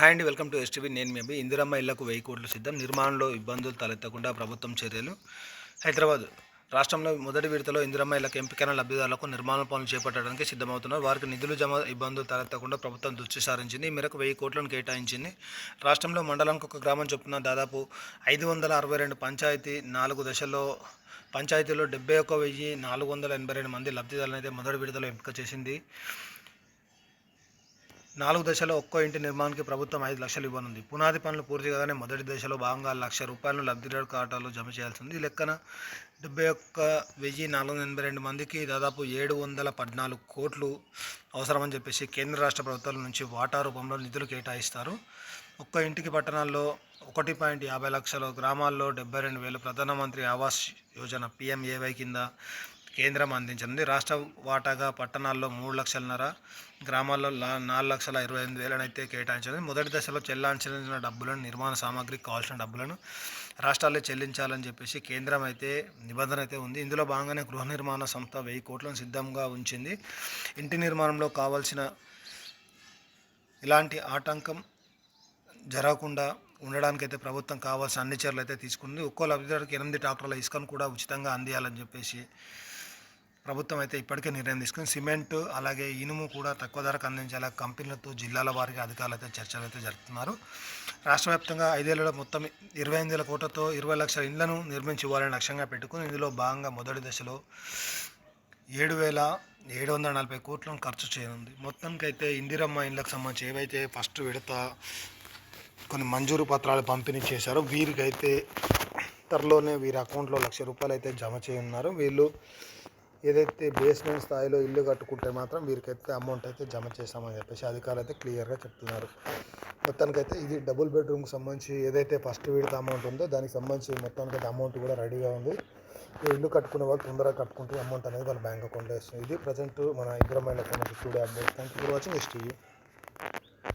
Hi అండి welcome to STV నేను maybe Indiramma ఇళ్ళకు వెయ్యి కోట్లు సిద్ధం. నిర్మాణంలో ఇబ్బందులు తలెత్తకుండా ప్రభుత్వం చర్యలు. హైదరాబాద్ రాష్ట్రంలో మొదటి విడతలో ఇందిరమ్మ ఇళ్ళకు ఎంపికైన లబ్ధిదారులకు నిర్మాణ పనులు చేపట్టడానికి సిద్ధమవుతున్నారు. వారికి నిధులు జమ ఇబ్బందులు తలెత్తకుండా ప్రభుత్వం దృష్టి సారించింది ఈ మేరకు వెయ్యి కోట్లను కేటాయించింది. రాష్ట్రంలో మండలానికి ఒక గ్రామం చొప్పున దాదాపు ఐదు వందల అరవై రెండు పంచాయతీ నాలుగు దశల్లో పంచాయతీలో డెబ్బై ఒక వెయ్యి నాలుగు వందల ఎనభై రెండు మంది లబ్ధిదారులను అయితే మొదటి విడతలో ఎంపిక చేసింది. నాలుగు దశలో ఒక్కో ఇంటి నిర్మాణానికి ప్రభుత్వం ఐదు లక్షలు ఇవ్వనుంది. పునాది పనులు పూర్తి కాగానే మొదటి దశలో భాగంగా లక్ష రూపాయలను లబ్ధిదారు ఖాతాలో జమ చేయాల్సింది. ఈ లెక్కన డెబ్బై ఒక్క వెయ్యి నాలుగు వందల ఎనభై రెండు మందికి దాదాపు ఏడు వందల పద్నాలుగు కోట్లు అవసరమని చెప్పేసి కేంద్ర రాష్ట్ర ప్రభుత్వాల నుంచి వాటా రూపంలో నిధులు కేటాయిస్తారు. ఒక్క ఇంటికి పట్టణాల్లో ఒకటి పాయింట్ యాభై లక్షలు గ్రామాల్లో డెబ్బై రెండు వేలు ప్రధానమంత్రి ఆవాస్ యోజన పిఎంఏవై కింద కేంద్రం అందించనుంది. రాష్ట్ర వాటాగా పట్టణాల్లో మూడు లక్షలన్నర గ్రామాల్లో నాలుగు లక్షల ఇరవై ఎనిమిది వేలను అయితే కేటాయించింది మొదటి దశలో చెల్లించాల్సిన డబ్బులను నిర్మాణ సామాగ్రికి కావాల్సిన డబ్బులను రాష్ట్రాల్లో చెల్లించాలని చెప్పేసి కేంద్రం అయితే నిబంధన అయితే ఉంది. ఇందులో భాగంగానే గృహ నిర్మాణ సంస్థ వెయ్యి కోట్లను సిద్ధంగా ఉంచింది. ఇంటి నిర్మాణంలో కావాల్సిన ఇలాంటి ఆటంకం జరగకుండా ఉండడానికి అయితే ప్రభుత్వం కావాల్సిన అన్ని చర్యలు అయితే తీసుకుంది. ఒక్కో లబ్ధిదారుకి ఎనిమిది ట్రాక్టర్ల ఇసుకను కూడా ఉచితంగా అందియాలని చెప్పేసి ప్రభుత్వం అయితే ఇప్పటికే నిర్ణయం తీసుకుని సిమెంట్ అలాగే ఇనుము కూడా తక్కువ ధరకు అందించేలా కంపెనీలతో జిల్లాల వారికి అధికారులు అయితే చర్చలు అయితే జరుపుతున్నారు. రాష్ట్ర వ్యాప్తంగా ఐదేళ్ళలో మొత్తం ఇరవై ఎనిమిది వేల కోట్లతో ఇరవై లక్షల ఇండ్లను నిర్మించి ఇవ్వాలని లక్ష్యంగా పెట్టుకుని ఇందులో భాగంగా మొదటి దశలో ఏడు వేల ఏడు వందల నలభై కోట్లను ఖర్చు చేయనుంది. మొత్తానికి అయితే ఇందిరమ్మ ఇండ్లకు సంబంధించి ఏవైతే ఫస్ట్ విడత కొన్ని మంజూరు పత్రాలు పంపిణీ చేశారో వీరికైతే త్వరలోనే వీరి అకౌంట్లో లక్ష రూపాయలు అయితే జమ చేయనున్నారు. వీళ్ళు ఏదైతే బేస్మెంట్ స్థాయిలో ఇల్లు కట్టుకుంటే మాత్రం వీరికైతే అమౌంట్ అయితే జమ చేస్తామని చెప్పేసి అధికారులు అయితే క్లియర్గా చెప్తున్నారు. మొత్తానికైతే ఇది డబుల్ బెడ్రూమ్కి సంబంధించి ఏదైతే ఫస్ట్ విడత అమౌంట్ ఉందో దానికి సంబంధించి మొత్తానికైతే అమౌంట్ కూడా రెడీగా ఉంది. ఈ ఇల్లు కట్టుకునే వాళ్ళు తొందరగా కట్టుకుంటే అమౌంట్ అనేది వాళ్ళ బ్యాంక్ అకౌంట్లో వస్తుంది. ఇది ప్రజెంట్ మన ఇంద్రమైన studio update thank you for watching STV